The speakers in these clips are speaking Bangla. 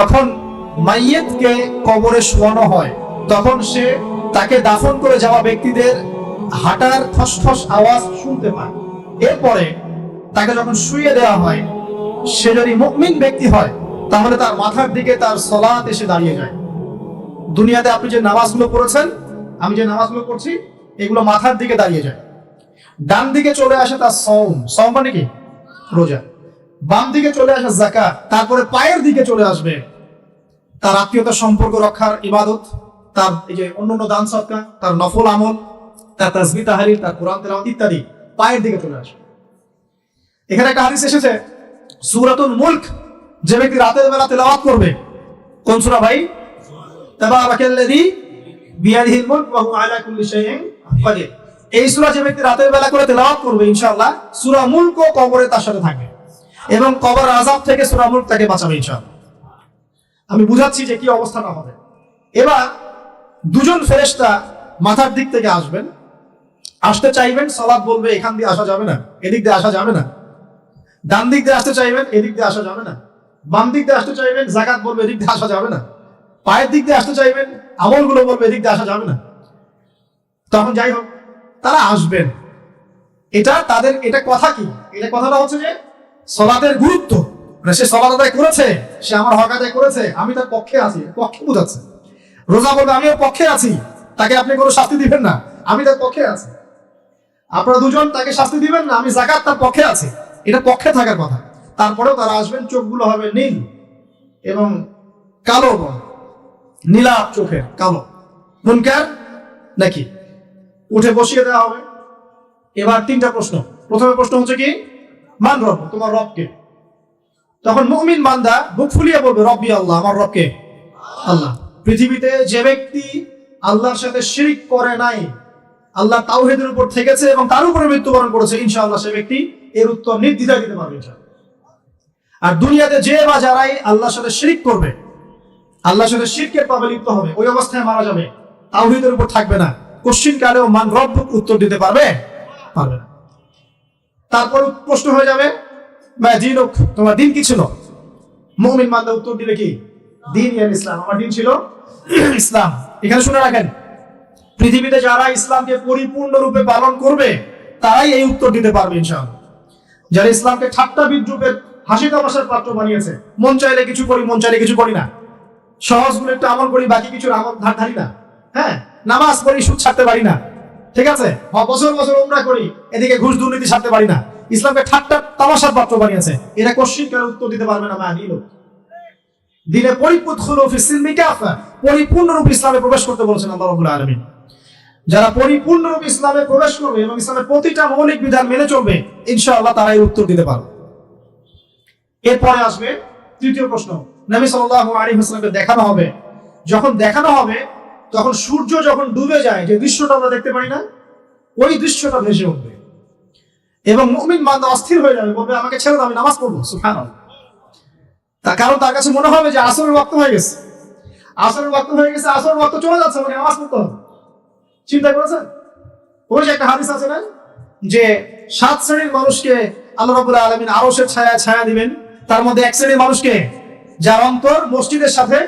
যখন মাইয়েতকে কবরে শোয়ানো হয়, তখন সে তাকে দাফন করে যাওয়া ব্যক্তিদের হাঁটার ঠসঠস আওয়াজ শুনতে পায়। এরপরে তাকে যখন শুয়ে দেওয়া হয়, সে যদি মুমিন ব্যক্তি হয়, তাহলে তার মাথার দিকে তার সলাত এসে দাঁড়িয়ে যায়। দুনিয়াতে আপনি যে নামাজগুলো পড়েছেন, আমি যে নামাজগুলো পড়ছি, এগুলো মাথার দিকে দাঁড়িয়ে যায়। ডান দিকে চলে আসে তার সৌম সৌম মানে কি? রোজা। বাম দিকে চলে আসে জাকাত তারপরে পায়ের দিকে চলে আসবে তার আত্মীয়তার সম্পর্ক রক্ষার ইবাদত, তার এই যে অন্যান্য দান সৎকার, তার নফল আমল, তার তাসবি তাহারির তার কোরআন তেলাওয়াত ইত্যাদি পায়ের দিকে চলে আসবে এখানে একটা হাদিস এসেছে, সূরাতুল মুল্ক, যে ব্যক্তি রাতের বেলা তেলাওয়াত করবে, কোন সুরা ভাই? তাবারাকাল্লাযী বিয়াদিহিল মুলক ওয়া হুয়া আলা কুল্লি শাইইন কাদির। এই সূরা যে ব্যক্তি রাতের বেলা করে তেলাওয়াত করবে, ইনশাআল্লাহ, সূরা মুলক ও কবরে তার সাথে থাকবে। এবং কবর আযাব থেকে সূরা মুলক তাকে বাঁচাবে, ইনশাআল্লাহ। আমি বুঝাচ্ছি যে কি অবস্থাটা হবে এবার দুজন ফেরেশতা মাথার দিক থেকে আসবেন। আসতে চাইবেন সলাৎ বলবে, এখান দিয়ে আসা যাবে না, এদিক দিয়ে আসা যাবে না। ডান দিক দিয়ে আসতে চাইবেন, এদিক দিয়ে আসা যাবে না। বাম দিক দিয়ে আসতে চাইবেন, জাকাত বলবে, এদিক দিয়ে আসা যাবে না। পায়ের দিক দিয়ে আসতে চাইবেন, আমলগুলো বলবে, এদিক দিয়ে আসা যাবে না। তখন যাই হোক, তারা আসবেন। এটা তাদের, এটা কথা কি? এটা কথাটা হচ্ছে যে সলাতের গুরুত্ব। মানে সে সলাত আদায় করেছে, সে আমার হক আদায় করেছে, আমি তার পক্ষে আছি, পক্ষে বোঝাচ্ছে। রোজা বলবে আমি ওর পক্ষে আছি, তাকে আপনি কোনো শাস্তি দিবেন না, আমি তার পক্ষে আছি। আপনারা দুজন তাকে শাস্তি দিবেন না, আমি জাকাত তার পক্ষে আছি। এটা পক্ষে থাকার কথা। তারপরেও তারা আসবেন, চোখগুলো হবে নীল এবং কালো নীলা চোখের, কালো। মুনকার নাকি? উঠে বসিয়ে দেওয়া হবে। এবার তিনটা প্রশ্ন। প্রথমে প্রশ্ন হচ্ছে কি? মান রব, তোমার রবকে। তখন মুমিন বান্দা বুক ফুলিয়ে বলবে, রব্বি আল্লাহ, আমার রবকে। আল্লাহ, পৃথিবীতে যে ব্যক্তি আল্লাহর সাথে শিরিক করে নাই, আল্লাহ তাওহিদের উপর থেকেছে এবং তার উপরে মৃত্যুবরণ করেছে, ইনশাআল্লাহ সে ব্যক্তি এর উত্তর নির্দ্বিধায় দিতে পারবে আর দুনিয়াতে যে বা যারাই আল্লাহর সাথে শিরিক করবে, আল্লাহর সাথে শিরকের পাবে লিপ্ত হবে, ওই অবস্থায় মারা যাবে, তাওহিদের উপর থাকবে না। কোশ্চিন কালেও মান রব উত্তর দিতে পারবে? পারবে না। তারপর প্রশ্ন হয়ে যাবে বা দিন তোমার দিন কি ছিল? মুমিন মান্দা উত্তর দিবে কি? দিন ইয়ান ইসলাম। আমার দিন ছিল ইসলাম। এখানে শুনে রাখেন, পৃথিবীতে যারা ইসলামকে পরিপূর্ণরূপে পালন করবে, তারাই এই উত্তর দিতে পারবে ইনশাআল্লাহ। যারা ইসলামকে ঠাট্টা বিদ্রুপের হাসি তামাশার পাত্র বানিয়েছে, মন চাইলে কিছু করি, মন চাইলে কিছু করি না। সহজগুলো একটু আমল করি, বাকি কিছু আমল ধার ধারি না। হ্যাঁ নামাজ পড়ি, সুদ ছাড়তে পারি না। ঠিক আছে? বছর বছর উমরা করি, এদিকে ঘুষ দুর্নীতি ছাড়তে পারি না। ইসলামকে ঠাট্টা তামাশার পাত্র বানিয়েছে। এটা কোশ্চিন কেন উত্তর দিতে পারবে না মা দিল দিনে পরিপূর্ণরূপে ইসলামে প্রবেশ করতে বলেছেন আল্লাহ আলামিন। যারা পরিপূর্ণরূপে ইসলামে প্রবেশ করবে এবং ইসলামের প্রতিটা মৌলিক বিধান মেনে চলবে, ইনশাআল্লাহ তারা এই উত্তর দিতে পারবে। এরপরে আসবে তৃতীয় প্রশ্ন। নবী সাল্লাল্লাহু আলাইহি ওয়াসাল্লামকে দেখানো হবে। যখন দেখানো হবে, তখন সূর্য যখন ডুবে যায়, যে দৃশ্যটা আমরা দেখতে পাই না, ওই দৃশ্যটা ভেসে উঠবে। এবং মুমিন বান্দা অস্থির হয়ে যাবে, বলবে, আমাকে ছেড়ে দাও, আমি নামাজ পড়ব। সুবহানাল্লাহ। তার কারণ তার কাছে মনে হবে যে আসরের ওয়াক্ত হয়ে গেছে। আসরের ওয়াক্ত হয়ে গেছে, আসরের ওয়াক্ত চলে যাচ্ছে মানে নামাজ পড়তে হবে। চিন্তা করেছেন? ওই যে একটা হাদিস আছে না, যে সাত শ্রেণির মানুষকে আল্লাহ রাবুল্লাহ আলমিন আরসের ছায়া ছায়া দিবেন। তার মধ্যে এক শ্রেণির মানুষকে যার অন্তর মসজিদের সাথে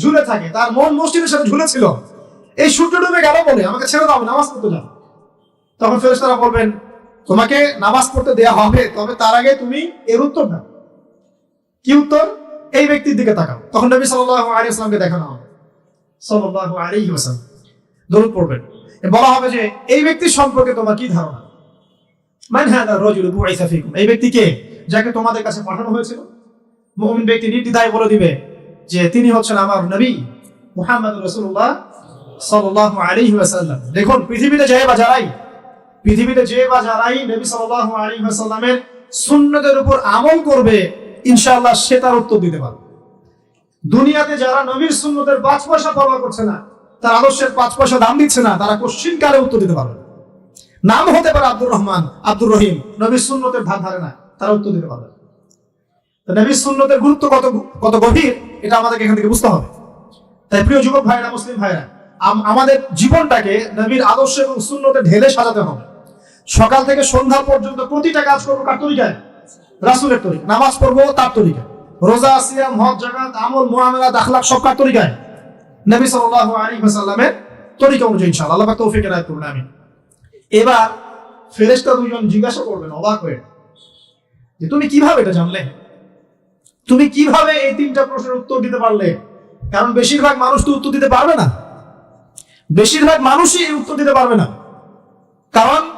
ঝুলে থাকে, তার মন মসজিদের সাথে ঝুলে ছিল এই সূর্য ডুবে গেল বলে, আমাকে ছেড়ে দাও নামাজ পড়তে যাও তখন ফেরেশতারা বলবেন তোমাকে নামাজ পড়তে দেয়া হবে, তবে তার আগে তুমি এর উত্তর দাও। কি উত্তর? এই ব্যক্তির দিকে তাকাও। তখন নবী সাল্লাল্লাহু আলাইহি ওয়াসাল্লামকে দেখানো হবে। ওয়াসাল্লাম। দরুদ পড়বেন। বলা হবে যে, এই ব্যক্তির সম্পর্কে তোমার কি ধারণা? মান হাদা রাজুল এই ব্যক্তি কে? যাকে তোমাদের কাছে পাঠানো হয়েছিল। মুমিন ব্যক্তি নির্দ্বিধায় বলে দিবে যে, তিনি হচ্ছেন আমার নবী মুহাম্মদ রাসূলুল্লাহ সাল্লাল্লাহু আলাইহি ওয়াসাল্লাম। দেখুন, পৃথিবীতে যাই বা যারাই পৃথিবীতে যে বা যারাই নবী সাল্লাল্লাহু আলাইহি ওয়াসাল্লামের সুন্নতের উপর আমল করবে, ইনশাআল্লাহ সে তার উত্তর দিতে পারবে। দুনিয়াতে যারা নবীর সুন্নতের পাঁচ পয়সা পরোয়া করছে না, তার আদর্শের পাঁচ পয়সা দাম দিচ্ছে না, তারা কোশ্চিন কালে উত্তর দিতে পারবে নাম হতে পারে আব্দুর রহমান, আব্দুর রহিম, নবীর সুন্নতের ধার ধারে না, তারা উত্তর দিতে পারবে নবীর সুন্নতের গুরুত্ব কত কত গভীর, এটা আমাদেরকে এখান থেকে বুঝতে হবে। তাই প্রিয় যুবক ভাইরা মুসলিম ভাইরা আম- আমাদের জীবনটাকে নবীর আদর্শ এবং শূন্যতে ঢেলে সাজাতে হবে। সকাল থেকে সন্ধ্যা পর্যন্ত প্রতিটা কাজ করব কার তরিকায়? রাসুলের তরিকা নামাজ পড়ব তার তরিকা রোজা, সিয়াম, হজ, জাকাত, আমল মুআমালাত আখলাক সব কার তরিকায়? নবী সাল্লাল্লাহু আলাইহি ওয়াসাল্লামের তরিকা অনুযায়ী ইনশাআল্লাহ। আল্লাহ তৌফিক এনায়েত করুন, আমিন। এবার ফেরেশতা দুজন জিজ্ঞাসা করবেন, অবাক হয়ে। যে তুমি কীভাবে এটা জানলে? তুমি কীভাবে এই তিনটা প্রশ্নের উত্তর দিতে পারলে? কারণ বেশিরভাগ মানুষ তো উত্তর দিতে পারবে না। বেশিরভাগ মানুষই এই উত্তর দিতে পারবে না। কারণ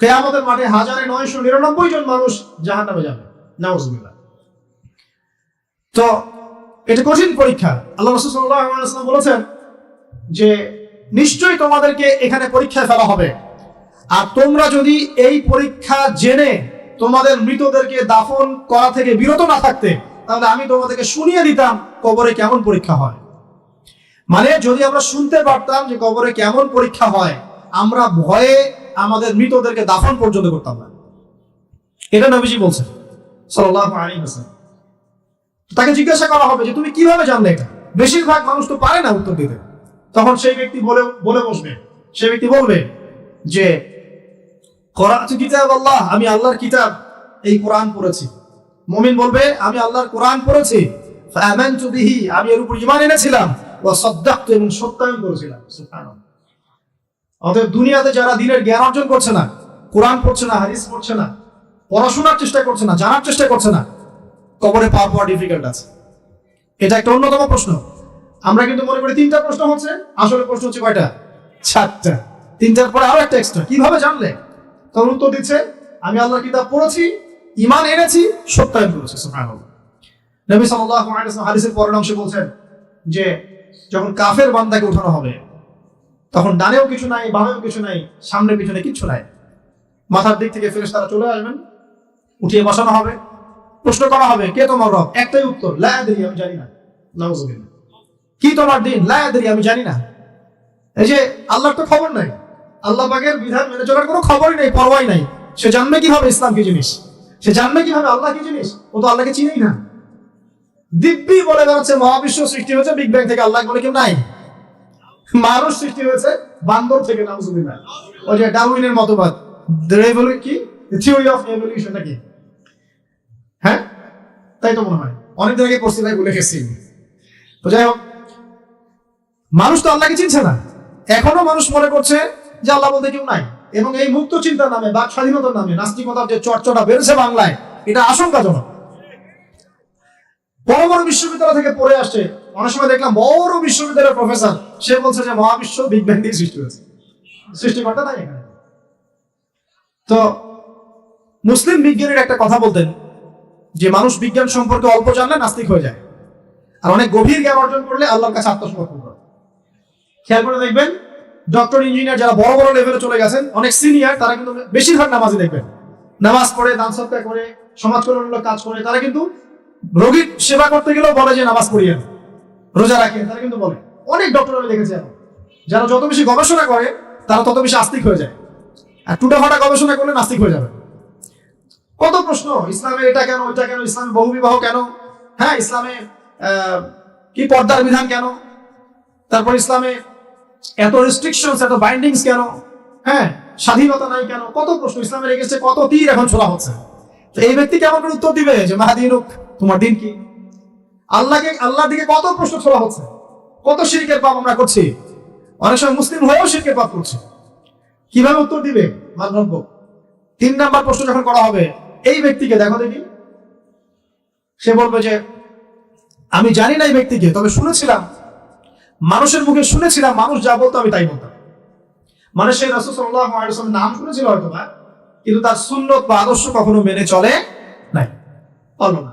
কেয়ামতের মাঠে হাজারে নয়শো নিরানব্বই জন মানুষ জাহান নামে যাবে। নাউজুবিল্লাহ। তো এটা কঠিন পরীক্ষা। আল্লাহ রসুল সাল্লাল্লাহু আলাইহি ওয়াসাল্লাম বলেছেন যে, নিশ্চয়ই তোমাদেরকে এখানে পরীক্ষায় ফেলা হবে। আর তোমরা যদি এই পরীক্ষা জেনে তোমাদের মৃতদেরকে দাফন করা থেকে বিরত না থাকতে, তাহলে আমি তোমাদেরকে শুনিয়ে দিতাম কবরে কেমন পরীক্ষা হয়। মানে যদি আমরা শুনতে পারতাম যে কবরে কেমন পরীক্ষা হয়, আমরা ভয়ে আমাদের মৃতদেরকে দাফন পর্যন্ত করতাম না এটা নবীজি বলছেন তাকে জিজ্ঞাসা করা হবে যে, তুমি কীভাবে জানলে এটা? বেশিরভাগ মানুষ তো পারে না উত্তর দিতে। তখন সেই ব্যক্তি বলে বলে বসবে। সেই ব্যক্তি বলবে যে করাতু কিতাব আল্লাহ, আমি আল্লাহর কিতাব এই কোরআন পড়েছি। মমিন বলবে, আমি আল্লাহর কোরআন পড়েছি। আমি এর উপর ঈমান এনেছিলাম। ওয়া সাদ্দাকতু এবং সত্যায়ন করেছিলাম। অতএব দুনিয়াতে যারা দিনের জ্ঞান অর্জন করছে না, কোরআন পড়ছে না, হাদিস পড়ছে না, পড়াশোনার চেষ্টা করছে না, জানার চেষ্টা করছে না, কবরে পাওয়া পাওয়া ডিফিকাল্ট আছে। এটা একটা অন্যতম প্রশ্ন। আমরা কিন্তু মনে করি তিনটা প্রশ্ন হচ্ছে, আসলে প্রশ্ন হচ্ছে কয়টা? চারটা। তিনটার পরে আরও একটা এক্সট্রা কীভাবে জানলে? তখন উত্তর দিচ্ছে, আমি আল্লাহর কিতাব পড়েছি ইমান এনেছি, সত্যায়ন করেছি নবী ওয়াসাল্লাম হাদিসের পরের অংশে বলছেন যে, যখন কাফের বান্দাকে উঠানো হবে তখন ডানেও কিছু নাই, বামেও কিছু নাই, সামনে পিছনে কিছু নাই। মাথার দিক থেকে ফেরেশতারা চলে আসবেন, উঠিয়ে বসানো হবে, প্রশ্ন করা হবে, কে তোমার রব? একটাই উত্তর লায়াদি আমি জানি না। কি তোমার দিন? লায়াদি আমি জানি না। এই যে আল্লাহর তো খবর নাই। আল্লাহ পাকের বিধান মেনে চলার কোনো খবরই নেই, পরোয়াই নাই। সে জানবে কীভাবে ইসলাম কি জিনিস? সে জানবে কীভাবে আল্লাহ কি জিনিস? ও তো আল্লাহকে চিনেই না। দিব্যি বলে বেড়াচ্ছে মহাবিশ্ব সৃষ্টি হয়েছে বিগ ব্যাং থেকে আল্লাহ বলে কেউ নাই। মানুষ সৃষ্টি হয়েছে বান্দর থেকে নাউজুবিল্লাহ। ওই যে ডারউইনের মতবাদ। রেভলিউশন কি? থিওরি অফ এভলিউশন নাকি? হ্যাঁ? তাই তো মনে হয়। অনেকদিন আগে পড়ছি ভাই বলে গেছি। তো যাই হোক, মানুষ তো আল্লাহকে চিনছে না। এখনও মানুষ মনে করছে যে আল্লাহ বলতে কেউ নাই। এবং এই মুক্ত চিন্তার নামে, বাক স্বাধীনতার নামে, নাস্তিকতার যে চর্চাটা বেড়েছে বাংলায়, এটা আশঙ্কাজনক। বড় বড় বিশ্ববিদ্যালয় থেকে পড়ে আসছে অনেক সময় দেখলাম বড় বিশ্ববিদ্যালয়ের প্রফেসর, সে বলছে যে মহাবিশ্ব বিগ ব্যাং দিয়ে সৃষ্টি হয়েছে। সৃষ্টিকর্তা নাই এখানে। তো মুসলিম বিজ্ঞানীর একটা কথা বলতেন, যে মানুষ বিজ্ঞান সম্পর্কে অল্প জানলে নাস্তিক হয়ে যায়। আর অনেক গভীর জ্ঞান অর্জন করলে আল্লাহর কাছে আত্মসমর্পণ করে। খেয়াল করে দেখবেন, ডক্টর, ইঞ্জিনিয়ার যারা বড় বড় লেভেলে চলে গেছেন, অনেক সিনিয়র তারা কিন্তু বেশিরভাগ নামাজি দেখবেন। নামাজ পড়ে, দান সৎকার করে সমাজ কল্যাণমূলক কাজ করে, তারা কিন্তু রোগীর সেবা করতে গেলেও বলে যে নামাজ পড়িয়েন রোজা রাখে, তারা কিন্তু বলে। অনেক ডক্টর আমি দেখেছি এখন। যারা যত বেশি গবেষণা করে, তারা তত বেশি আস্তিক হয়ে যায়। আর টুটা ফাটা গবেষণা করলে নাস্তিক হয়ে যাবে। কত প্রশ্ন, ইসলামে এটা কেন, ওইটা কেন, ইসলামে বহু বিবাহ কেন? হ্যাঁ ইসলামে কি পর্দার বিধান কেন? তারপর ইসলামে এত রেস্ট্রিকশনস এত বাইন্ডিংস কেন? হ্যাঁ স্বাধীনতা নাই কেন? কত প্রশ্ন, ইসলামের এগেস্টে কত তীর এখন ছোড়া হচ্ছে? তো এই ব্যক্তি কেমন করে উত্তর দিবে? যে মাহাদিনুক তোমার দিন কি? আল্লাহকে আল্লাহ দিকে কত প্রশ্ন ছোড়া হচ্ছে, কত শিরকের পাপ আমরা করছি। অনেক সময় মুসলিম হয়েও শিরকের পাপ করছে। কীভাবে উত্তর দিবে? মানব্য তিন নাম্বার প্রশ্ন যখন করা হবে, এই ব্যক্তিকে দেখো দেখি। সে বলবে যে, আমি জানি না এই ব্যক্তিকে, তবে শুনেছিলাম। মানুষের মুখে শুনেছিলাম, মানুষ যা বলতো আমি তাই বলতাম। মানে সেই রাসূল সাল্লাল্লাহু আলাইহি নাম শুনেছিল হয়তো বা, কিন্তু তার সুন্নত বা আদর্শ কখনো মেনে চলে নাই। পারল না।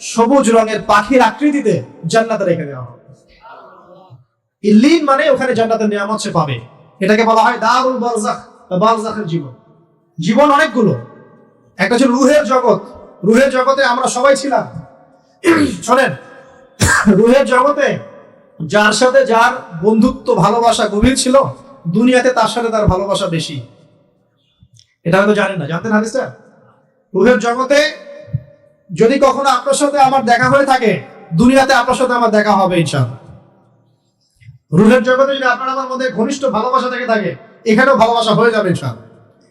সবুজ রঙের পাখির আকৃতিতে জান্নাতে রেখে দেওয়া হবে। ইল্লিন মানে ওখানে জান্নাতের নিয়ামত সে পাবে। এটাকে বলা হয় দারুল বারজাখ বা বারজাখের জীবন। জীবন অনেকগুলো। একটা হচ্ছে রুহের জগৎ। রুহের জগতে আমরা সবাই ছিলাম। শোনেন, রুহের জগতে যার সাথে যার বন্ধুত্ব, ভালোবাসা গভীর ছিল, দুনিয়াতে তার সাথে তার ভালোবাসা বেশি। এটা হয়তো জানেন না। জানতেন হাদিসটা? রুহের জগতে যদি কখনো আপনার সাথে আমার দেখা হয়ে থাকে, দুনিয়াতে আপনার সাথে আমার দেখা হবে ইনশাআল্লাহ। রুহের জগতে যদি আপনার আমার মধ্যে ঘনিষ্ঠ ভালোবাসা থেকে থাকে, এখানেও ভালোবাসা হয়ে যাবে ইনশাআল্লাহ।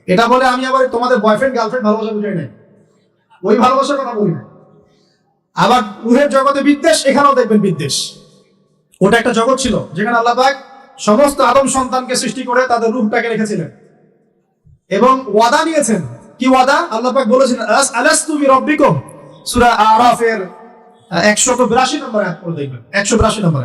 এটা বলে আমি আবার তোমাদের বয়ফ্রেন্ড গার্লফ্রেন্ড ভালোবাসা বুঝাই নাই। ওই ভালোবাসার কথা বলি না আবার রুহের জগতে বিদ্বেষ, এখানেও দেখবেন বিদ্বেষ। ওটা একটা জগৎ ছিল, যেখানে আল্লাহ পাক সমস্ত আদম সন্তানকে সৃষ্টি করে তাদের রূপটাকে রেখেছিলেন। এবং ওয়াদা নিয়েছেন। কি ওয়াদা? আল্লাহ পাক বলেছেন আস আলাস্তু বিরাব্বিকুম সূরা আরাফের 182 নম্বর আয়াত পড়ে দেখবেন। 182 নম্বর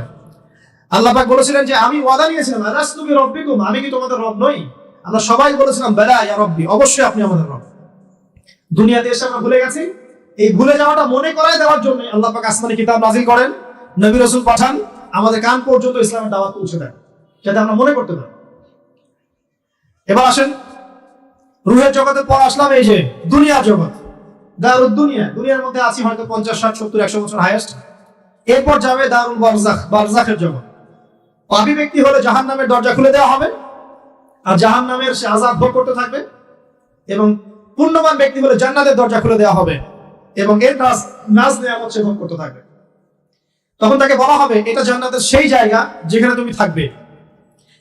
আল্লাহ পাক বলেছিলেন যে, আমি ওয়াদা নিয়েছিলাম বিরাব্বিকুম, আমি কি তোমাদের রব নই? আমরা সবাই বলেছিলাম, বেলা, ইয়া রব্বি, অবশ্যই আপনি আমাদের রব। দুনিয়াতে এসে আমরা ভুলে গেছি। এই ভুলে যাওয়াটা মনে করায় দেওয়ার জন্য আল্লাহ পাক আসমানি কিতাব নাজিল করেন, নবী রাসূল পাঠান, আমাদের কান পর্যন্ত ইসলামের দাওয়াত পৌঁছে দেন, যাতে আমরা মনে করতে পারি। এবার আসেন, রুহের জগতের পর আসলাম এই যে, দুনিয়ার জগৎ। দারুদ দুনিয়া। দুনিয়ার মধ্যে আছি হয়তো পঞ্চাশ, ষাট, সত্তর, একশো বছর হায়েস্ট এরপর যাবে দারুল বারজাখ, বারজাখের জগৎ। পাপী ব্যক্তি হলে জাহান নামের দরজা খুলে দেওয়া হবে। আর জাহান নামের সে আজাদ ভোগ করতে থাকবে। এবং পুণ্যবান ব্যক্তি হলে জান্নাতের দরজা খুলে দেওয়া হবে। এবং এর নাজ নাজ নেয়ামত সে ভোগ করতে থাকবে। তখন তাকে বলা হবে, এটা জান্নাতের সেই জায়গা যেখানে তুমি থাকবে।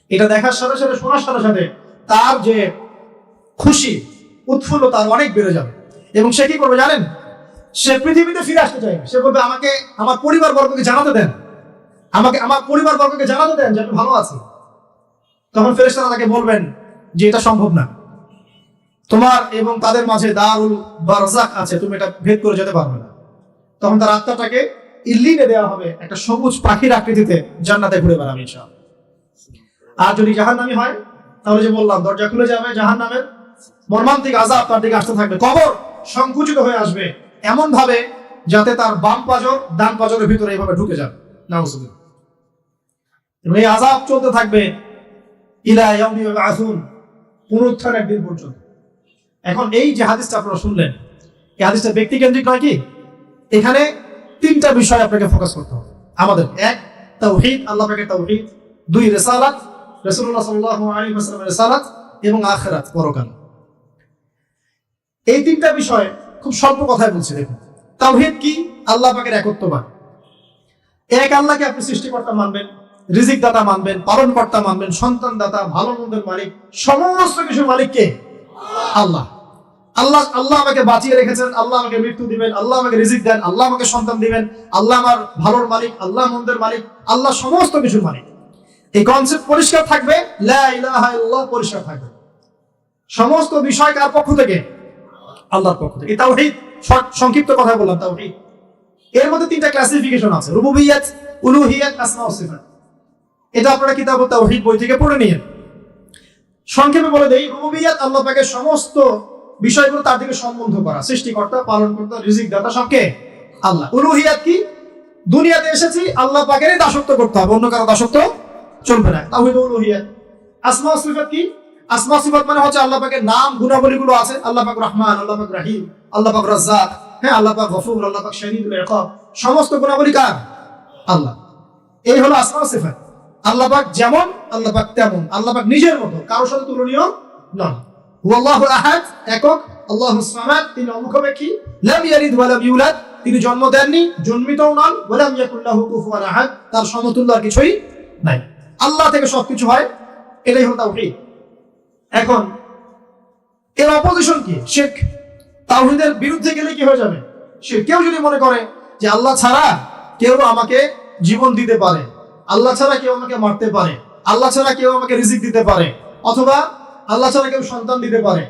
এটা দেখার সাথে সাথে, শোনার সাথে সাথে তার যে খুশি উৎফুল্ল তার অনেক বেড়ে যাবে। এবং সে কি করবে জানেন? সে পৃথিবীতে ফিরে আসতে চাইবে। সে বলবে, আমাকে আমার পরিবার বর্গকে জানাতে দেন। আমাকে, আমার পরিবার বর্গকে জানাতে দেন যে আমি ভালো আছি। তখন ফেরেশতারা তাকে বলবেন যে, এটা সম্ভব না। তোমার এবং তাদের মাঝে দারুল বারজাক আছে, তুমি এটা ভেদ করে যেতে পারবে না। তখন তার আত্মাটাকে ইল্লিনে দেওয়া হবে একটা সবুজ পাখির আকৃতিতে জান্নাতে ঘুরে বেড়াবে ইনশাআল্লাহ। আর যদি জাহান্নামী হয়, তাহলে যে বললাম, দরজা খুলে যাবে জাহান্নামের। মর্মান্তিক আজাব তার দিকে আসতে থাকবে। কবর! সংকুচিত হয়ে আসবে এমন ভাবে যাতে তার বাম পাজর, ডান পাজরের ভিতরে এইভাবে ঢুকে যাবে। নাউজুবিল্লাহ। এই আজাব চলতে থাকবে ইউবআসুন পুনরুত্থানের দিন পর্যন্ত। এখন এই যে হাদিসটা আপনারা শুনলেন, এই হাদিসটা ব্যক্তি কেন্দ্রিক নয় কি? এখানে তিনটা বিষয় আপনাকে ফোকাস করতে হবে। আমাদের এক, তাওহীদ, আল্লাহ পাকের তাওহীদ। দুই, রিসালাত, রাসূলুল্লাহ সাল্লাল্লাহু রিসালাত এবং আখিরাত, পরকাল। এই তিনটা বিষয় খুব স্বল্প কথায় বলছি, দেখুন। তাওহীদ কি? আল্লাহ পাকের একত্ববাদ। এক আল্লাহকে আপনি সৃষ্টিকর্তা মানবেন রিজিক দাতা মানবেন পালন কর্তা মানবেন সন্তান দাতা ভালো মন্দের মালিক, সমস্ত কিছু মালিককে আল্লাহ। আল্লাহ আল্লাহ আমাকে বাঁচিয়ে রেখেছেন, আল্লাহ আমাকে মৃত্যু দিবেন, আল্লাহ আমাকে রিজিক দেন, আল্লাহ আমাকে সন্তান দিবেন, আল্লাহ আমার ভালোর মালিক, আল্লাহ মন্দের মালিক, আল্লাহ সমস্ত কিছুর মালিক। এই কনসেপ্ট পরিষ্কার থাকবে? পরিষ্কার থাকবে। সমস্ত বিষয় কার পক্ষ থেকে? আল্লাহর পক্ষ থেকে। শর্ট সংক্ষিপ্ত কথা বললাম, তাওহীদ। এর মধ্যে তিনটা ক্লাসিফিকেশন আছে, রুবুবিয়াত, উলুহিয়াত, আসমা এটা আপনারা কিতাব বই থেকে পড়ে সংক্ষেপে বলে দেই, রুবুবিয়াত আল্লাহ পাকের সমস্ত বিষয়গুলো তার সম্বন্ধ করা। সৃষ্টিকর্তা, পালনকর্তা রিজিক দাতা সবকে আল্লাহ। উলুহিয়াত কি? দুনিয়াতে এসেছি, আল্লাহ পাকেরই দাসত্ব করতে হবে, অন্য কারও দাসত্ব চলবে না। তাওহীদ উলুহিয়াত। আসমা সিফাত কি? আসমা সিফাত মানে হচ্ছে আল্লাহ পাকের নাম, গুণাবলীগুলো আছে। আল্লাহ পাক রহমান, আল্লাহ পাক রাহিম, আল্লাহ পাক রাজ্জাক হ্যাঁ আল্লাহ পাক গফুর, আল্লাহ পাক শহীদুল ইকাব সমস্ত গুণাবলী কার? আল্লাহ। এই হলো আসমা সিফাত। আল্লাহ পাক যেমন, আল্লাহ পাক তেমন। আল্লাহ পাক নিজের মতো, কারোর সাথে তুলনীয় নন। হুয়াল্লাহু আহাদ, একক আল্লাহুস সামাদ, তিনি অমুখাপেক্ষী। লাম ইয়ালিদ ওয়া লাম ইউলাদ, তিনি জন্ম দেননি, জন্মিতও নন। ওয়া লাম কুফুয়ান আহাদ, তার সমতুল্য আর কিছুই নাই। আল্লাহ থেকে সবকিছু হয়, এটাই হলো তাওহীদ। এখন, এর অপোজিশন কি? শেখ তাওহীদের বিরুদ্ধে গেলে কি হয়ে যাবে? সে কেউ যদি মনে করে যে আল্লাহ ছাড়া কেউ আমাকে জীবন দিতে পারে, আল্লাহ ছাড়া কেউ আমাকে মারতে পারে, আল্লাহ ছাড়া কেউ আমাকে রিজিক দিতে পারে, অথবা আল্লাহ ছাড়া কেউ সন্তান দিতে পারে,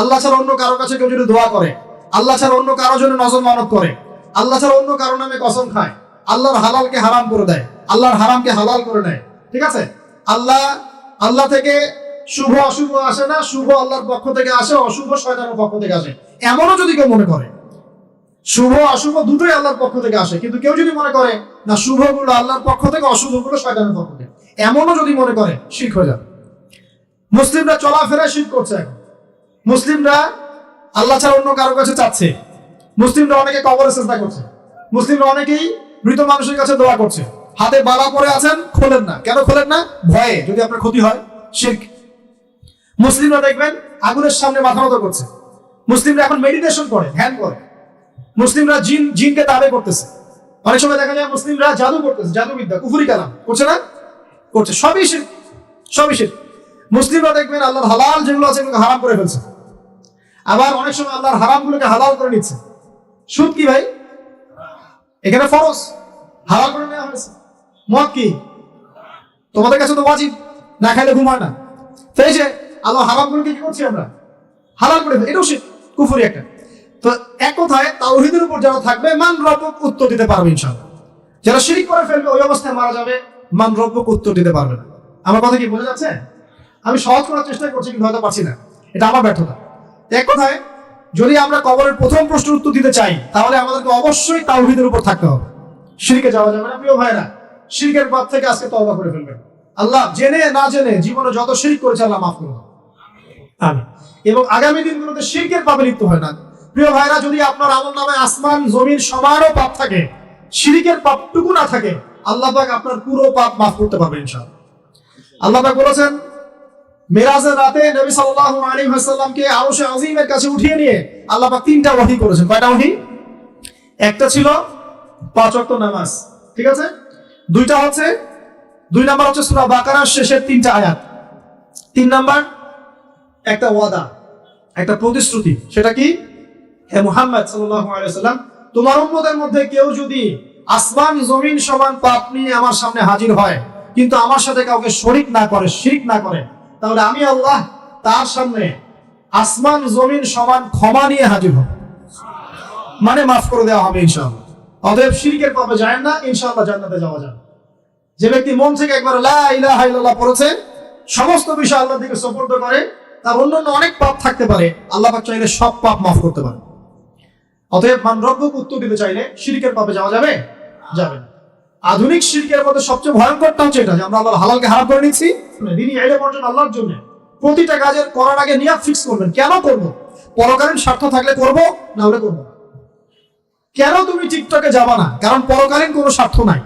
আল্লাহ ছাড়া অন্য কারও কাছে কেউ যদি দোয়া করে, আল্লাহ ছাড়া অন্য কারও জন্য নজর মানত করে, আল্লাহ ছাড়া অন্য কারও নামে কসম খায়, আল্লাহর হালালকে হারাম করে দেয়, আল্লাহর হারামকে হালাল করে নেয় ঠিক আছে? আল্লাহ আল্লাহ থেকে শুভ অশুভ আসে না, শুভ আল্লাহর পক্ষ থেকে আসে, অশুভ শয়তানের পক্ষ থেকে আসে। এমনও যদি কেউ মনে করে, শুভ, অশুভ দুটোই আল্লাহর পক্ষ থেকে আসে, কিন্তু কেউ যদি মনে করে, না, শুভগুলো আল্লাহর পক্ষ থেকে, অশুভগুলো শয়তানের পক্ষ থেকে। এমনও যদি মনে করে শিখ হয়ে যাবে। মুসলিমরা চলাফেরা শিখ করছে এখন। মুসলিমরা আল্লাহ ছাড়া অন্য কারও কাছে চাচ্ছে। মুসলিমরা অনেকে কবরে চেষ্টা করছে। মুসলিমরা অনেকেই মৃত মানুষের কাছে দোয়া করছে। হাতে বালা পরে আছেন, খোলেন না। কেন খোলেন না? ভয়ে, যদি আপনার ক্ষতি হয়, শির্ক। মুসলিমরা দেখবেন আগুনের সামনে মাথা মতো করছে। মুসলিমরা এখন মেডিটেশন করে, ধ্যান করে। মুসলিমরা জিন, জিনকে দাবে করতেছে। অনেক সময় দেখা যায় মুসলিমরা জাদু করতেছে, জাদুবিদ্যা, কুফুরি কালাম। করছে না? করছে। সবই শির্ক সবই শির্ক মুসলিমরা দেখবেন আল্লাহর হালাল যেগুলো আছে এগুলোকে হারাম করে ফেলছে। আবার অনেক সময় আল্লাহর হারামগুলোকে হালাল করে নিচ্ছে। সুদ কি ভাই? এখানে ফরজ। হালাল করে নেওয়া হয়েছে। মদ কি? তোমাদের কাছে তো ওয়াজিব। না খাইলে ঘুমায় না। তো এই যে আল্লাহ হারামগুলোকে কি করছি আমরা? হালাল করে এটাও শিখ কুফুরি একটা। তো এক কথায় তাওহিদের উপর যারা থাকবে, মান রব্বক উত্তর দিতে পারবে ইনশাআল্লাহ। যারা শিরিক করে ফেলবে, ওই অবস্থায় মারা যাবে, মান রব্বক উত্তর দিতে পারবে না। আমার কথা কি বোঝা যাচ্ছে? আমি সহজ করার চেষ্টা করছি, কিন্তু হয়তো পারছি না। এটা আমার ব্যর্থতা। এক কথায়, যদি আমরা কবরের প্রথম প্রশ্নের উত্তর দিতে চাই, তাহলে আমাদেরকে অবশ্যই তাওহিদের উপর থাকতে হবে। শিরকে যাওয়া যাবে না, প্রিয় ভাইরা শিরকের পথ থেকে আজকে তওবা করে ফেলবেন। আল্লাহ জেনে না জেনে জীবনে যত শিরক করেছে, আল্লাহ মাফ করুন এবং আগামী দিনগুলোতে শিরকের পাপে লিপ্ত হয় না। প্রিয় ভাইরা, যদি আপনার আমল নামে আসমান জমির সমানও পাপ থাকে, শিরিকের পাপটুকু না থাকে, আল্লাহ পাক আপনার পুরো পাপ মাফ করতে পারবে ইনশাআল্লাহ। আল্লাহ পাক বলেছেন মেরাজের রাতে নবী সাল্লাল্লাহু আলাইহি ওয়াসাল্লামকে আরশে আজিমের কাছে উঠিয়ে নিয়ে আল্লাহ পাক তিনটা ওহী করেছেন। কয়টা ওহী একটা ছিল পাঁচ ওয়াক্ত নামাজ, ঠিক আছে? দুইটা হচ্ছে, দুই নাম্বার হচ্ছে সূরা বাকারার শেষের তিনটা আয়াত। তিন নাম্বার একটা ওয়াদা, একটা প্রতিশ্রুতি, সেটা কি? হে মুহাম্মদ সাল্লাল্লাহু আলাইহি ওয়াসাল্লাম, তোমার উম্মতের মধ্যে কেউ যদি আসমান, জমিন সমান পাপ নিয়ে আমার সামনে হাজির হয়, কিন্তু আমার সাথে কাউকে শরিক না করে, শিরিক না করে, তাহলে আমি আল্লাহ তার সামনে আসমান, জমিন সমান ক্ষমা নিয়ে হাজির হব। মানে মাফ করে দেওয়া হবে ইনশাআল্লাহ। অতএব শিরিকের পাপে যায় না, ইনশাআল্লাহ জান্নাতে যাওয়া যাবে। যে ব্যক্তি মন থেকে একবার লা ইলাহা ইল্লাল্লাহ পড়েছে, সমস্ত বিষয় আল্লাহর দিকে সুপর্দ করে তার অন্যান্য অনেক পাপ থাকতে পারে, আল্লাহ চাইলে সব পাপ মাফ করতে পারে। অতএব মানরব্যক উত্তর দিতে চাইলে শিরিকের পাপে যাওয়া যাবে? যাবে আধুনিক শিরকের মধ্যে সবচেয়ে ভয়ঙ্করটা হচ্ছে এটা যে আমরা আল্লাহ হালালকে হারাম করে নিচ্ছি। দিনই এলে অর্জন আল্লাহর জন্য, প্রতিটা কাজের করার আগে নিয়াত ফিক্স করবেন। কেন করব? পরকালীন স্বার্থ থাকলে করব, না হলে করব কেন তুমি টিকটকে যাবা না? কারণ পরকালীন কোনো স্বার্থ নাই।